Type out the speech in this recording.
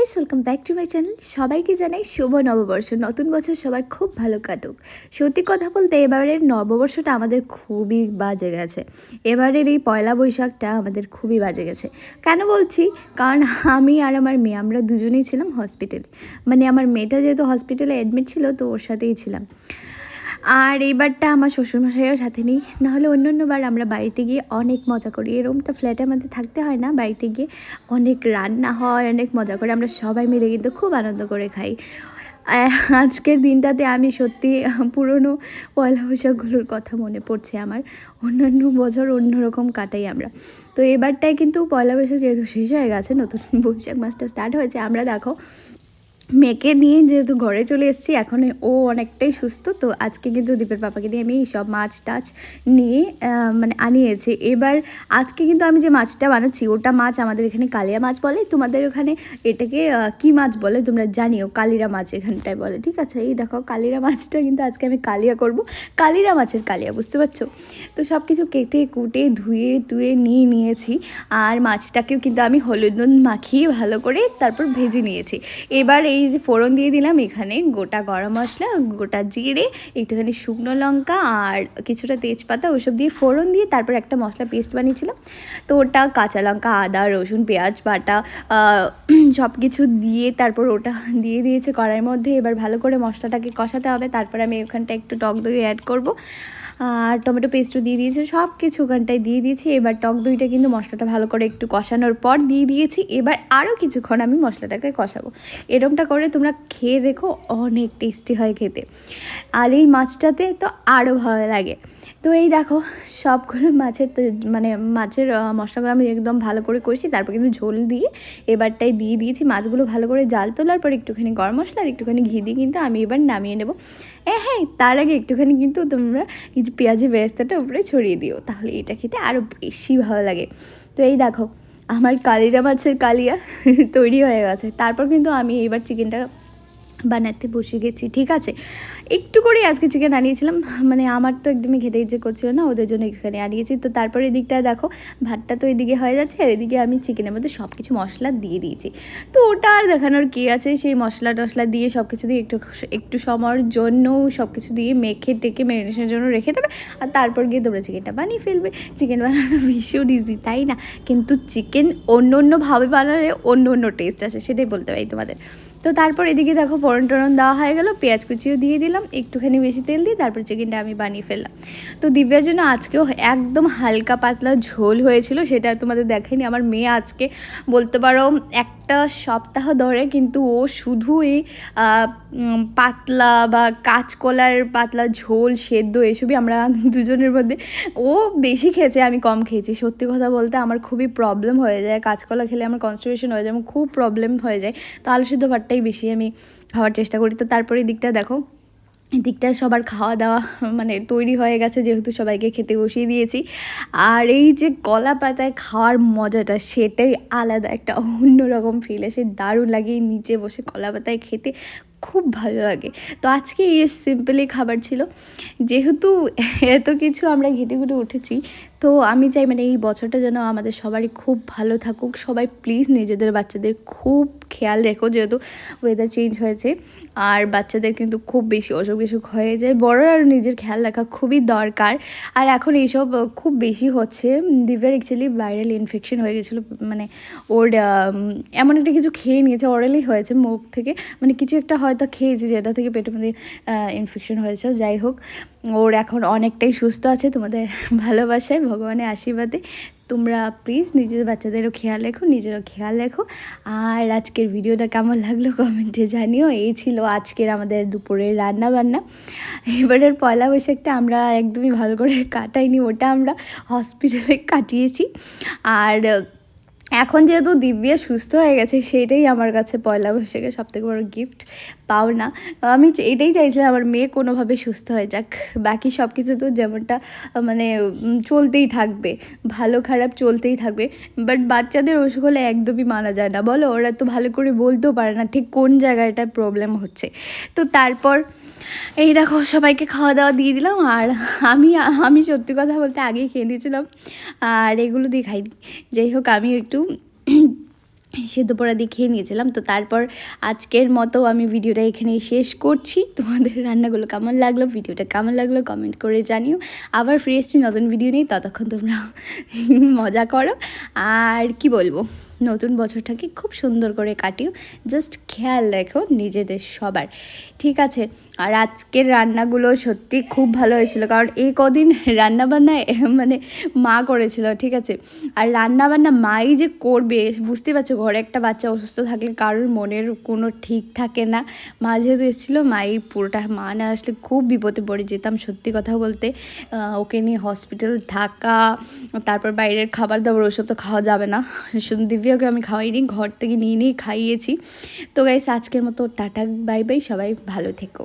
Guys welcome back to my channel সবাইকে জানাই শুভ নববর্ষ। নতুন বছর সবার খুব ভালো কাটুক। সত্যি কথা বলতে এবারের নববর্ষটা আমাদের খুবই বাজে গেছে। এবারের এই পয়লা বৈশাখটা আমাদের খুবই বাজে গেছে। কেন বলছি? কারণ আমি আর আমার মেয়ে, আমরা দুজনেই ছিলাম হসপিটালে মানে আমার মেয়েটা যেহেতু হসপিটালে অ্যাডমিট ছিল, তো ওর সাথেই ছিলাম। আর এইবারটা আমার শ্বশুরমশাইও সাথে নেই। নাহলে অন্য অন্যবার আমরা বাড়িতে গিয়ে অনেক মজা করি। এরকম তো ফ্ল্যাটে আমাদের থাকতে হয় না, বাড়িতে গিয়ে অনেক রান্না হয়, অনেক মজা করে। আমরা সবাই মিলে কিন্তু খুব আনন্দ করে খাই। আজকের দিনটাতে আমি সত্যি পুরনো পয়লা বৈশাখগুলোর কথা মনে পড়ছে আমার। অন্যান্য বছর অন্যরকম কাটাই আমরা। তো এবারটায় কিন্তু পয়লা বৈশাখ যেহেতু শেষ হয়ে গেছে, নতুন বৈশাখ মাসটা স্টার্ট হয়েছে। আমরা দেখো মেয়েকে নিয়ে যেহেতু ঘরে চলে এসেছি, এখন ও অনেকটাই সুস্থ। তো আজকে কিন্তু দীপের পাপাকে দিয়ে আমি সব মাছ টাছ নিয়ে মানে আনিয়েছি। এবার আজকে কিন্তু আমি যে মাছটা বানাচ্ছি, ওটা মাছ আমাদের এখানে কালিয়া মাছ বলে। তোমাদের ওখানে এটাকে কি মাছ বলে তোমরা জানিও? কালিরা মাছ এখানটায় বলে, ঠিক আছে? এই দেখো, কালিরা মাছটা কিন্তু আজকে আমি কালিয়া করব। কালিরা মাছের কালিয়া, বুঝতে পারছ? তো সব কিছু কেটে, কুটে, ধুয়ে, টুয়ে নিয়ে নিয়েছি। আর মাছটাকেও কিন্তু আমি হলুদ নুন মাখিয়ে ভালো করে তারপর ভেজে নিয়েছি। এবার এই যে ফোড়ন দিয়ে দিলাম, এখানে গোটা গরম মশলা, গোটা জিরে, একটুখানি শুকনো লঙ্কা আর কিছুটা তেজপাতা ওসব দিয়ে ফোড়ন দিয়ে তারপর একটা মশলা পেস্ট বানিয়েছিলাম। তো ওটা কাঁচা লঙ্কা, আদা, রসুন, পেঁয়াজ, বাটা সব কিছু দিয়ে তারপর ওটা দিয়ে দিয়েছে কড়াইয়ের মধ্যে। এবার ভালো করে মশলাটাকে কষাতে হবে। তারপর আমি ওখানটা একটু টক দই অ্যাড করব। আর টমেটো পেস্টও দিয়ে দিয়েছি সব কিছু ওখানটায় দিয়ে দিয়েছি। এবার টক দইটা কিন্তু মশলাটা ভালো করে একটু কষানোর পর দিয়ে দিয়েছি। এবার আরও কিছুক্ষণ আমি মশলাটাকে কষাবো। এরকমটা করে তোমরা খেয়ে দেখো, অনেক টেস্টি হয় খেতে। আর এই মাছটাতে তো আরও ভালো লাগে। তো এই দেখো, সবগুলো মাছের তো মানে মাছের মশলাগুলো আমি একদম ভালো করে কষি, তারপর কিন্তু ঝোল দিয়ে এবারটাই দিয়ে দিয়েছি। মাছগুলো ভালো করে জাল তোলার পর একটুখানি গরম মশলা আর একটুখানি ঘি দিয়ে কিন্তু আমি এবার নামিয়ে নেব। এ হ্যাঁ তার আগে একটুখানি কিন্তু তোমরা যে পেঁয়াজের বেরেস্তাটা উপরে ছড়িয়ে দিও, তাহলে এটা খেতে আরও বেশি ভালো লাগে। তো এই দেখো, আমার কালিরা মাছের কালিয়া, তৈরি হয়ে গেছে। তারপর কিন্তু আমি এইবার চিকেনটা বানাতে বসে গেছি, ঠিক আছে? একটু করেই আজকে চিকেন আনিয়েছিলাম মানে আমার তো একদমই খেতে ইচ্ছে করছিল না, ওদের জন্য একটুখানি আনিয়েছি। তো তারপরে এদিকটা দেখো, ভাতটা তো এদিকে হয়ে যাচ্ছে, আর এদিকে আমি চিকেনের মধ্যে সব কিছু মশলা দিয়ে দিয়েছি। তো ওটা আর দেখানোর কী আছে, সেই মশলা টশলা দিয়ে সব কিছু দিয়ে একটু একটু সময়ের জন্য সব কিছু দিয়ে মেখে, টেকে ম্যারিনেশনের জন্য রেখে দেবে, আর তারপর গিয়ে তোমরা চিকেনটা বানিয়ে ফেলবে। চিকেন বানানো ভীষণ ইজি তাই না? কিন্তু চিকেন অন্য অন্যভাবে বানালে অন্য অন্য টেস্ট আসে, সেটাই বলতে পারি তোমাদের। তো তারপর এদিকে দেখো ফোড়ন টোড়ন দেওয়া হয়ে গেল, পেঁয়াজ কুচিও দিয়ে দিলাম, একটুখানি বেশি তেল দিয়ে তারপর চিকেনটা আমি বানিয়ে ফেললাম। তো দিব্যার জন্য আজকেও একদম হালকা পাতলা ঝোল হয়েছিল, সেটা তোমাদের দেখেনি, আমার মেয়ে আজকে বলতে পারো একটা সপ্তাহ ধরে কিন্তু ও শুধু এই আহ, উম, পাতলা বা কাঁচকলার পাতলা ঝোল সেদ্ধ এসবই আমরা দুজনের মধ্যে ও বেশি খেয়েছে আমি কম খেয়েছি। সত্যি কথা বলতে আমার খুবই প্রবলেম হয়ে যায়। কাঁচকলা খেলে আমার কনস্টিপেশন হয়ে যায় আমার খুব প্রবলেম হয়ে যায়। তো আলু সিদ্ধ ভাতটাই বেশি আমি খাওয়ার চেষ্টা করি। তো তারপরে দিকটা দেখো। এদিকটা সবার খাওয়া দাওয়া মানে তৈরি হয়ে গেছে, যেহেতু সবাইকে খেতে বসিয়ে দিয়েছি। আর এই যে কলা পাতায় খাওয়ার মজাটা, সেটাই আলাদা একটা অন্যরকম ফিল আসে দারুণ লাগে নিচে বসে কলা পাতায় খেতে, খুব ভালো লাগে। তো আজকে এই সিম্পলি খাবার ছিল। যেহেতু এত কিছু আমরা ঘেটে ঘুটে উঠেছি, তো আমি চাই মানে এই বছরটা যেন আমাদের সবারই খুব ভালো থাকুক। সবাই প্লিজ নিজেদের বাচ্চাদের খুব খেয়াল রেখো যেহেতু ওয়েদার চেঞ্জ হয়েছে। আর বাচ্চাদের কিন্তু খুব বেশি অসুখ বিসুখ হয়ে যায়। বড়রা আর নিজের খেয়াল রাখা খুবই দরকার। আর এখন এইসব খুব বেশি হচ্ছে। দিব্যার অ্যাকচুয়ালি ভাইরাল ইনফেকশন হয়ে গেছিল মানে ওর এমন একটা কিছু খেয়ে নিয়েছে অরালি হয়েছে মুখ থেকে। মানে কিছু একটা হয়তো খেয়েছে যেটা থেকে পেটের মধ্যে ইনফেকশন হয়েছে যাই হোক, ওর এখন অনেকটাই সুস্থ আছে তোমাদের ভালোবাসায়, ভগবানের আশীর্বাদে। তোমরা প্লিজ নিজের বাচ্চাদেরও খেয়াল রেখো, নিজেরও খেয়াল রেখো। আর আজকের ভিডিওটা কেমন লাগল কমেন্টে জানিও। এই ছিল আজকের আমাদের দুপুরের রান্না বান্না এবারের পয়লা বৈশাখটা আমরা একদমই ভালো করে কাটাইনি, ওটা আমরা হসপিটালে কাটিয়েছি। আর, এখন যেহেতু দিব্যা সুস্থ হয়ে গেছে, সেইটাই আমার কাছে পয়লা বৈশাখের সবথেকে বড় গিফট পাওনা। আমি চে- এটাই চাইছি আমার মেয়ে কোনোভাবে সুস্থ হয়ে যাক। বাকি সব কিছু তো যেমনটা মানে চলতেই থাকবে। ভালো খারাপ চলতেই থাকবে। বাট বাচ্চাদের হলে একদমই মানা যায় না। বলো, ওরা তো ভালো করে বলতেও পারে না ঠিক কোন জায়গাটা প্রবলেম হচ্ছে। তো তারপর, এই দেখো, সবাইকে খাওয়া দাওয়া দিয়ে দিলাম। আর আমি আমি সত্যি কথা বলতে আগেই খেয়ে নিয়েছিলাম। আর এগুলো দিয়ে খাইনি। যাই হোক আমি একটু সেদ্ধ পোড়া দিয়ে খেয়ে নিয়েছিলাম। তো তারপর আজকের মতো আমি ভিডিওটা এখানে শেষ করছি। তোমাদের রান্নাগুলো কেমন লাগল, ভিডিওটা কেমন লাগল কমেন্ট করে জানিও। আবার ফিরে এসেছি নতুন ভিডিও নেই ততক্ষণ তোমরা মজা করো। আর কি বলব? নতুন বছরটাকে খুব সুন্দর করে কাটিও। জাস্ট খেয়াল রেখো নিজেদের সবার। ঠিক আছে? আর আজকের রান্নাগুলো সত্যি খুব ভালো হয়েছিল, কারণ এই কদিন রান্নাবান্না মানে মা করেছিল, ঠিক আছে? আর রান্নাবান্না মাই যে করবে বুঝতে পারছ, ঘরে একটা বাচ্চা অসুস্থ থাকলে কারোর মনের কোনো ঠিক থাকে না। মা যেহেতু এসেছিল, মাই পুরোটা, মা না আসলে খুব বিপদে পড়ে যেতাম সত্যি কথা বলতে। ওকে নিয়ে হসপিটাল থাকা, তারপর বাইরের খাবার দাবার ওসব তো খাওয়া যাবে না। শুধু দিব্যাকে আমি খাওয়াইনি, ঘর থেকে নিয়ে নিয়ে খাইয়েছি। তো গাইস আজকের মতো টাটা বাই বাই সবাই ভালো থেকো।